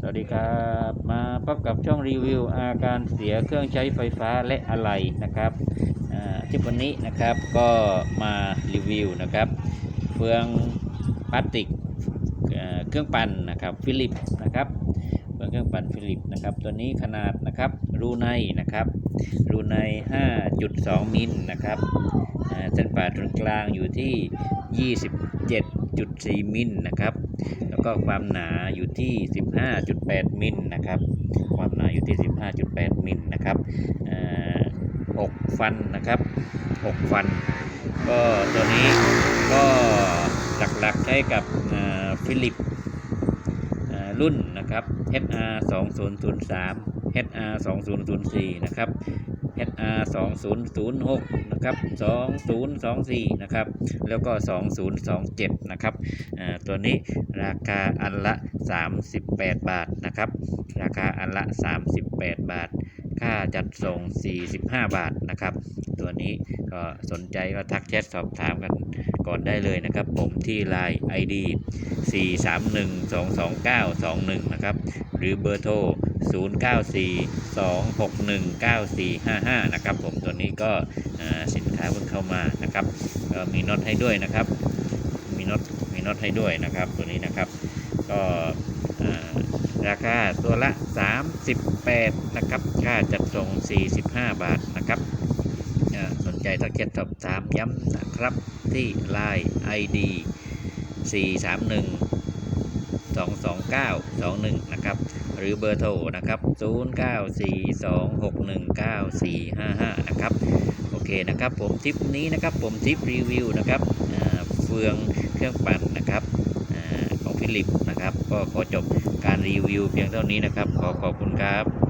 สวัสดีครับมาพบกับช่องรีวิวอาการเสียเครื่องใช้ไฟฟ้าและอะไหล่นะครับที่วันนี้นะครับก็มารีวิวนะครับเฟืองพลาสติกเครื่องปั่นนะครับฟิลิปนะครับเฟืองเครื่องปั่นฟิลิปนะครับตัวนี้ขนาดนะครับรูในนะครับรูใน 5.2 มิลนะครับ เส้นผ่าศูนย์กลางอยู่ที่ 27.4 มิลนะครับ แล้วก็ความหนาอยู่ที่ 15.8 มิลนะครับ ความหนาอยู่ที่ 15.8 มิลนะครับอ่อ6ฟันนะครับ6ฟัน ก็ตัวนี้ก็หลักๆใช้กับฟิลิปรุ่นนะครับ HR 2003 HR 2004 นะครับ HR 2006นะครับ2024นะครับแล้วก็ 2027นะครับตัวนี้ราคาอันละ 38 บาทนะครับราคาอันละ 38 บาท ค่าจัดส่ง 45 บาทนะครับ ตัวนี้ก็สนใจก็ทักแชทสอบถามกันก่อนได้เลยนะครับ ผมที่ Line ID 431-22921 นะครับ หรือเบอร์โทร 0942619455 นะครับ ผมตัวนี้ก็สินค้าเพิ่งเข้ามานะครับก็มีน็อตให้ด้วยนะครับ มีน็อตมีน็อตให้ด้วยนะครับ ตัวนี้นะครับก็ ราคาตัวละ 38 นะครับ ค่าจัดส่ง 45 บาทนะครับสนใจทักแชทสอบถามย้ำนะครับที่ Line ID 431 22921 นะครับ หรือเบอร์โทรนะครับ 0942619455 นะครับ โอเคนะครับ ผมทิปนี้นะครับ ผมทิปรีวิวนะครับเฟืองเครื่องปั่นนะครับ ฟิลิปนะครับ ก็ขอจบการรีวิวเพียงเท่านี้นะครับ ขอขอบคุณครับ